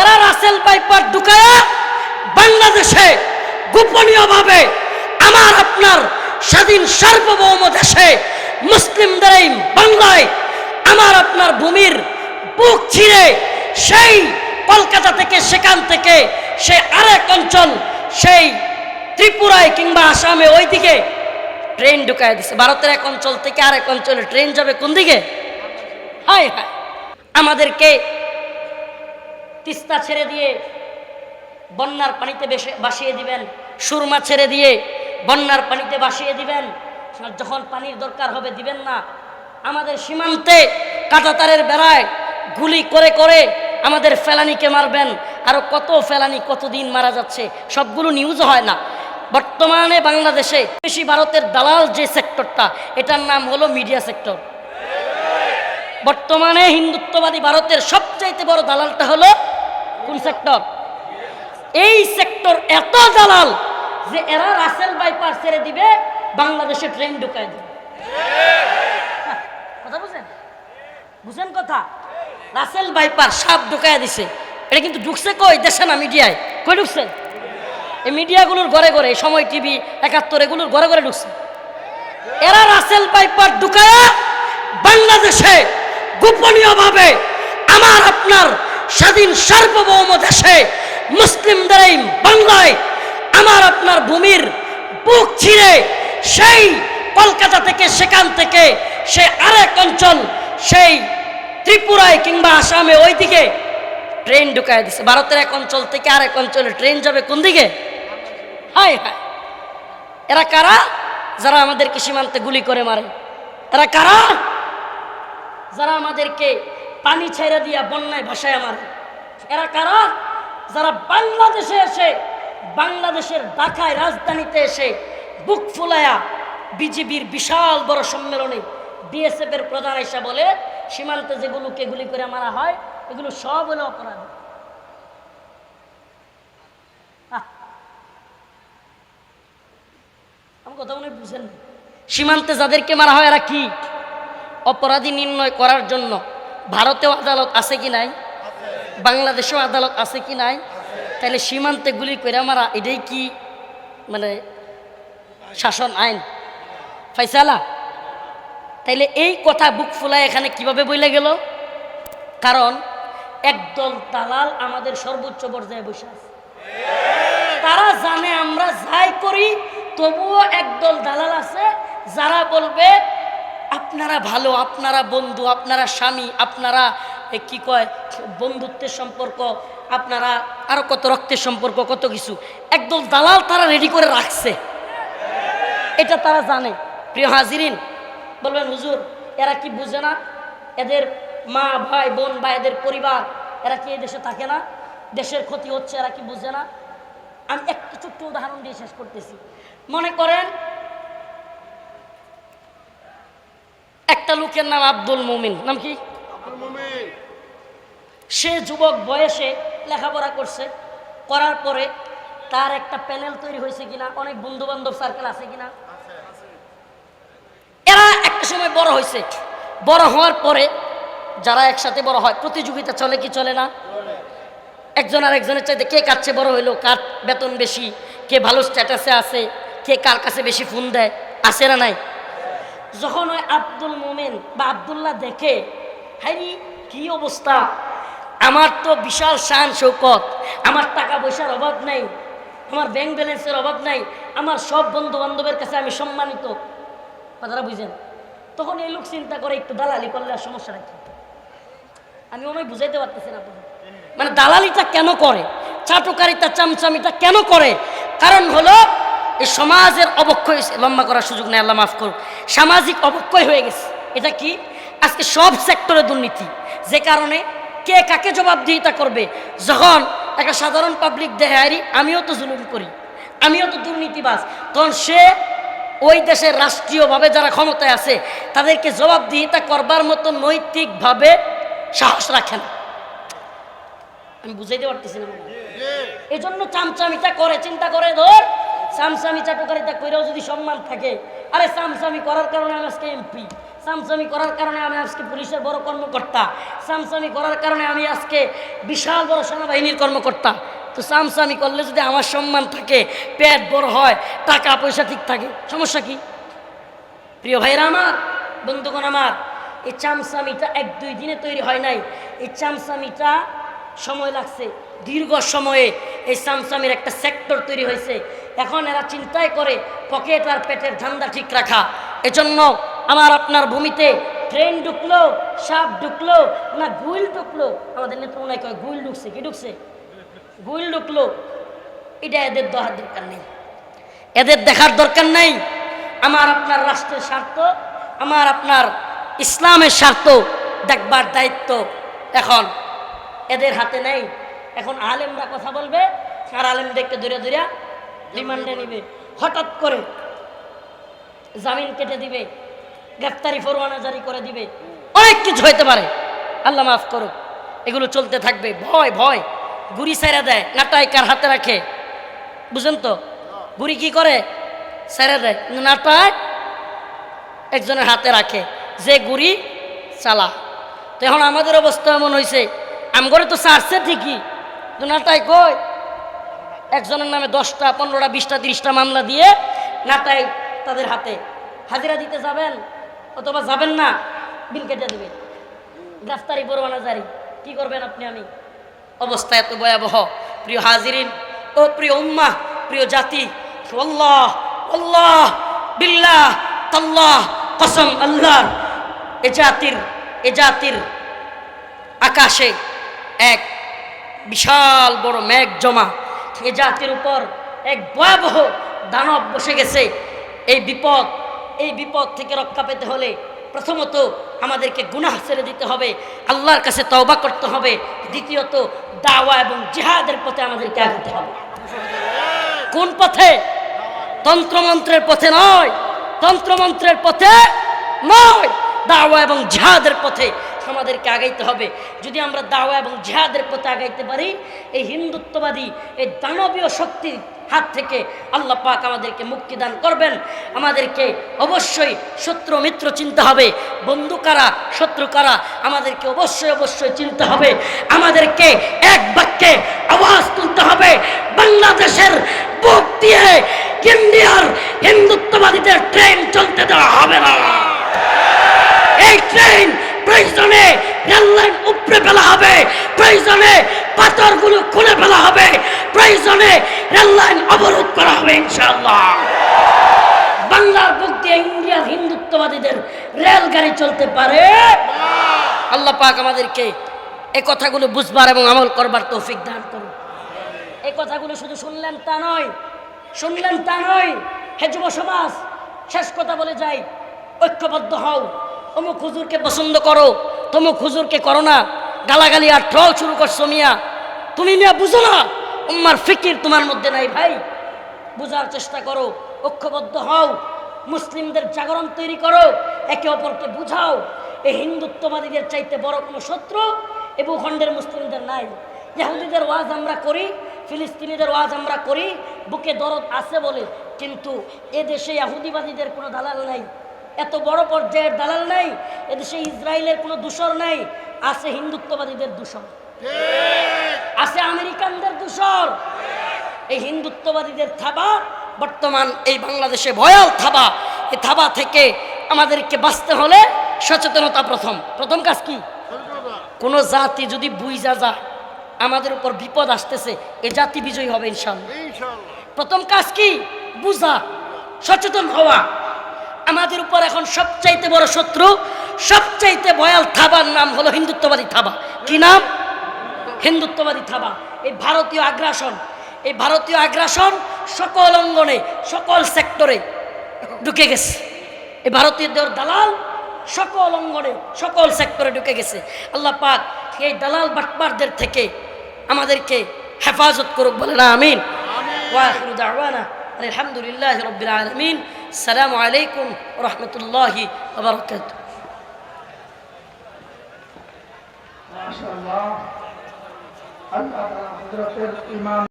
এরা রাসেল পাইপার ঢুকায়া বাংলাদেশে গোপনীয়ভাবে আমার আপনার স্বাধীন সার্বভৌম দেশে মুসলিমদের এই বাংলায় আমার আপনার ভূমির বুক ছিঁড়ে সেই কলকাতা থেকে সেখান থেকে সে আরেক অঞ্চল, সেই ত্রিপুরায় কিংবা আসামে ওইদিকে ট্রেন ঢুকায় দিছে। ভারতের এক অঞ্চল থেকে আরেক অঞ্চলে ট্রেন যাবে কোন দিকে? হায় হায়। আমাদেরকে তিস্তা ছেড়ে দিয়ে বন্যার পানিতে বাসিয়ে দিবেন, সুরমা ছেড়ে দিয়ে বন্যার পানিতে বাসিয়ে দিবেন। যখন পানির দরকার হবে দিবেন না। আমাদের সীমান্তে কাঁটাতারের বেড়ায় গুলি করে করে আমাদের ফেলানিকে মারবেন। আরও কত ফেলানি কতদিন মারা যাচ্ছে, সবগুলো নিউজ হয় না। বর্তমানে বাংলাদেশে বেশি ভারতের দালাল যে সেক্টরটা, এটার নাম হলো মিডিয়া সেক্টর বর্তমানে হিন্দুত্ববাদী ভারতের সবচাইতে বড় দালালটা হলো কোন সেক্টর? এই সেক্টর এত দালাল যে এরা রাসেল বাইপার ছেড়ে দিবে বাংলাদেশে ট্রেন ঢুকায় দিবে। হ্যাঁ, কথা বুঝেন? বুঝেন কথা? রাসেল বাইপার সাপ ঢুকায় দিছে। এটা কিন্তু ঢুকছে কই? দেশে না মিডিয়ায়? কই ঢুকছে? এই মিডিয়াগুলোর ঘরে ঘরে সময় টিভি একাত্তর এগুলোর ঘরে ঘরে ঢুকছে। এরা রাসেল বাইপার ঢুকায়া বাংলাদেশে গোপনীয়ভাবে আমার আপনার স্বাধীন সার্বভৌম দেশে মুসলিমদের এই বাংলায় আমার আপনার ভূমির বুক ছিঁড়ে সেই কলকাতা থেকে সেখান থেকে সে আরেক অঞ্চল, সেই ত্রিপুরায় কিংবা আসামে ওইদিকে ট্রেন ঢুকায় দিছে। ভারতের এক অঞ্চল থেকে আরেক অঞ্চলে ট্রেন যাবে কোন দিকে? হায় হায়। এরা কারা? যারা আমাদেরকে সীমান্তে গুলি করে মারে। এরা কারা? যারা আমাদেরকে পানি ছেড়ে দিয়া বন্যায় ভাসায় মারে এরা কারা? যারা বাংলাদেশে এসে, বাংলাদেশের ঢাকায় রাজধানীতে এসে বুক ফুলায়া বিজিবির বিশাল বড় সম্মেলনে বিএসএফ এর প্রধান এসে বলে, সীমান্তে যেগুলোকে গুলি করে মারা হয়, এগুলো সব হলো অপরাধ। আমার কথা মনে বুঝেন সীমান্তে যাদেরকে মারা হয়, এরা কি? অপরাধী নির্ণয় করার জন্য ভারতেও আদালত আছে কি নাই? বাংলাদেশেও আদালত আছে কি নাই? তাহলে সীমান্তে গুলি করে মারা, এটাই কি মানে শাসন আইন? ফাইসালা, তাইলে এই কথা বুক ফুলায় এখানে কীভাবে বইলে গেল? কারণ একদল দালাল আমাদের সর্বোচ্চ পর্যায়ে বসে আছে। তারা জানে আমরা যাই করি, তবুও একদল দালাল আছে, যারা বলবে আপনারা ভালো, আপনারা বন্ধু, আপনারা স্বামী, আপনারা কি কয়, বন্ধুত্বের সম্পর্ক, আপনারা আরও কত রক্তের সম্পর্ক, কত কিছু। একদল দালাল তারা রেডি করে রাখছে। এটা তারা জানে। প্রিয় হাজিরিন, বলবেন, হুজুর, এরা কি বুঝে না? এদের মা, ভাই, বোন বা এদের পরিবার, এরা কি এই দেশে থাকে না? দেশের ক্ষতি হচ্ছে, এরা কি বুঝে না? আমি একটু ছোট্ট উদাহরণ দিয়ে শেষ করতেছি। মনে করেন একটা লোকের নাম আব্দুল মুমিন। নাম কি? সে যুবক বয়সে লেখাপড়া করছে করার পরে তার একটা প্যানেল তৈরি হয়েছে কিনা অনেক বন্ধু বান্ধব সার্কেল আছে কিনা এরা একটা সময় বড় হয়েছে। বড় হওয়ার পরে যারা একসাথে বড় হয় প্রতিযোগিতা চলে কি চলে না? একজন আর একজনের চাইতে কে কাছে বড় হইল কার বেতন বেশি কে ভালো স্ট্যাটাসে আছে কে কার কাছে বেশি ফোন দেয় আছে না নাই? যখন ওই আব্দুল মোমেন বা আবদুল্লাহ দেখে হাইরি কি অবস্থা? আমার তো বিশাল শান শৌকত, আমার টাকা পয়সার অভাব নাই, আমার ব্যাংক ব্যালেন্সের অভাব নাই, আমার সব বন্ধু বান্ধবের কাছে আমি সম্মানিত। কথাটা বুঝেন? তখন এই লোক চিন্তা করে, একটু দালালি করলে আর সমস্যা রাখি আমি মনে বুঝাইতে পারতেছি না। মানে দালালিটা কেন করে? চাটুকারিতা, চামচামিটা কেন করে? কারণ হলো এই সমাজের অবক্ষয়। লম্বা করার সুযোগ নেই আল্লাহ মাফ করুন সামাজিক অবক্ষয় হয়ে গেছে। এটা কি? আজকে সব সেক্টরে দুর্নীতি। যে কারণে কে কাকে জবাবদিহিতা করবে? যখন একটা সাধারণ পাবলিক দেহারি আমিও তো জুলুম করি। আমিও তো দুর্নীতিবাজ। তখন সে ওই দেশের রাষ্ট্রীয়ভাবে যারা ক্ষমতায় আছে তাদেরকে জবাবদিহিতা করবার মতো নৈতিকভাবে সাহস রাখে না। আমি বুঝাইতে পারতেছি না। এই জন্য চামচামিটা করে চিন্তা করে ধর। চামচামি চাটুকারিতা করেও যদি সম্মান থাকে, আরে চামচামি করার কারণে আমি আজকে এমপি, সামসামি করার কারণে আমি আজকে পুলিশের বড় কর্মকর্তা, সামসামি করার কারণে আমি আজকে বিশাল বড় সেনাবাহিনীর কর্মকর্তা। তো সামসামি করলে যদি আমার সম্মান থাকে, পেট বড় হয়, টাকা পয়সা ঠিক থাকে, সমস্যা কি? প্রিয় ভাইরা আমার, বন্ধুগণ আমার, এই চামসামিটা এক দুই দিনে তৈরি হয় নাই। এই চামসামিটা সময় লাগছে দীর্ঘ সময়ে এই চামসামির একটা সেক্টর তৈরি হয়েছে। এখন এরা চিন্তায় করে পকেট আর পেটের ধান্দা ঠিক রাখা। এজন্য আমার আপনার ভূমিতে ট্রেন ঢুকলো, সাপ ঢুকলো, না গুইল ঢুকলো? আমাদের নেতা মনে হয় গুইল ঢুকছে, কি ঢুকছে? গুইল ঢুকলো। এটা এদের দেখার দরকার নেই। এদের দেখার দরকার নেই। আমার আপনার রাষ্ট্রের স্বার্থ, আমার আপনার ইসলামের স্বার্থ দেখবার দায়িত্ব এখন। এদের হাতে নেই। এখন আলেমরা কথা বলবে আর আলেম আলেমদেরকে ধরে ধরে রিমান্ডে নিবে। হঠাৎ করে জামিন কেটে দিবে, গ্রেফতারি ফরওয়ানা জারি করে দিবে। অনেক কিছু হইতে পারে। আল্লাহ মাফ করুক। এগুলো চলতে থাকবে। ভয় ভয়। গুড়ি সাইরা দেয়, নাটাই কার হাতে রাখে? বুঝেন তো? গুড়ি কি করে? সাইরা দেয়। নাটাই একজনের হাতে রাখে। যে গুড়ি চালা তো এখন আমাদের অবস্থা এমন হয়েছে আমগরে তো সারছে ঠিকই। নাটাই কই? একজনের নামে দশটা, পনেরোটা, বিশটা, তিরিশটা মামলা দিয়ে নাটাই তাদের হাতে। হাজিরা দিতে যাবেন অথবা যাবেন না, বিল কেটে দেবে গ্রেফতারি পরোয়ানা জারি। কি করবেন আপনি আমি? অবস্থা এত ভয়াবহ। প্রিয় হাজিরিন ও প্রিয় উম্মা প্রিয় জাতি, আল্লাহ আল্লাহ, বিল্লাহ, তাল্লাহ, কসম, আল্লাহ। এ জাতির এ জাতির আকাশে এক বিশাল বড় মেঘ জমা। এ জাতির উপর এক ভয়াবহ দানব বসে গেছে। এই বিপদ এই বিপদ থেকে রক্ষা পেতে হলে প্রথমত আমাদেরকে গুনাহ ছেড়ে দিতে হবে। আল্লাহর কাছে তওবা করতে হবে। দ্বিতীয়ত, দাওয়া এবং জিহাদের পথে আমাদেরকে আগাতে হবে। কোন পথে? তন্ত্রমন্ত্রের পথে নয়। তন্ত্রমন্ত্রের পথে নয়। দাওয়া এবং জিহাদের পথে আমাদেরকে আগাইতে হবে। যদি আমরা দাওয়া এবং জেহাদের পথে আগাইতে পারি, এই হিন্দুত্ববাদী, এই দানবীয় শক্তির হাত থেকে আল্লাহ পাক আমাদেরকে মুক্তি দান করবেন। আমাদেরকে অবশ্যই শত্রু মিত্র চিনতে হবে। বন্ধু কারা, শত্রু কারা, আমাদেরকে অবশ্যই অবশ্যই চিনতে হবে। আমাদেরকে এক বাক্যে আওয়াজ তুলতে হবে। বাংলাদেশের বুক দিয়ে ইন্ডিয়ার হিন্দুত্ববাদীদের ট্রেন চলতে দেওয়া হবে না। এই ট্রেন প্রয়োজনে রেললাইন উপরে ফেলা হবে। প্রয়োজনে পাথরগুলো খুলে ফেলা হবে। প্রয়োজনে রেললাইন অবরোধ করা হবে ইনশাআল্লাহ। বাংলার বুক দিয়ে ইন্ডিয়ার হিন্দুত্ববাদীদের রেলগাড়ি চলতে পারে? আল্লাহ পাক আমাদেরকে এই কথাগুলো বুঝবার এবং আমল করবার তৌফিক দান করুন। এই কথাগুলো শুধু শুনলেন তা নয়, শুনলেন তা নয়, হে যুব সমাজ, শেষ কথা বলে যাই, ঐক্যবদ্ধ হও। অমুক হুজুরকে পছন্দ করো। তমুক হুজুরকে করো না, গালাগালি আর ট্রল শুরু করছ মিয়া। তুমি মিয়া বুঝো না, উম্মার ফিকির তোমার মধ্যে নাই ভাই। বুঝার চেষ্টা করো, ঐক্যবদ্ধ হও, মুসলিমদের জাগরণ তৈরি করো, একে অপরকে বুঝাও। এই হিন্দুত্ববাদীদের চাইতে বড় কোনো শত্রু এ ভূখণ্ডের মুসলিমদের নাই। ইহুদিদের ওয়াজ আমরা করি, ফিলিস্তিনিদের ওয়াজ আমরা করি, বুকে দরদ আছে বলে, কিন্তু এ দেশে ইহুদিবাদীদের কোনো দালাল নাই। এত বড় পর্যায়ের দালাল নাই এদেশে ইসরায়েলের কোনো দূষণ নাই আছে হিন্দুত্ববাদীদের দূষণ। আছে আমেরিকানদের দূষণ। এই হিন্দুত্ববাদীদের থাবা বর্তমান এই বাংলাদেশে ভয়াল থাবা। এই থাবা থেকে আমাদেরকে বাঁচতে হলে সচেতনতা প্রথম। প্রথম কাজ কি? কোনো জাতি যদি বুইজা যায় আমাদের উপর বিপদ আসতেছে এ জাতি বিজয়ী হবে ইনশাল্লাহ। প্রথম কাজ কি? বুঝা সচেতন হওয়া। আমাদের উপর এখন সবচাইতে বড় শত্রু সবচাইতে ভয়াল থাবার নাম হলো হিন্দুত্ববাদী থাবা। কি নাম? হিন্দুত্ববাদী থাবা। এই ভারতীয় আগ্রাসন এই ভারতীয় আগ্রাসন সকল অঙ্গনে সকল সেক্টরে ঢুকে গেছে। এই ভারতীয়দের দালাল সকল অঙ্গনে সকল সেক্টরে ঢুকে গেছে। আল্লাহ পাক এই দালাল বাটপারদের থেকে আমাদেরকে হেফাজত করুক বলে না আমিন। আলহামদুলিল্লাহ রবিল আলমিন। السلام عليكم ورحمة الله وبركاته. ما شاء الله. حضرت الإمام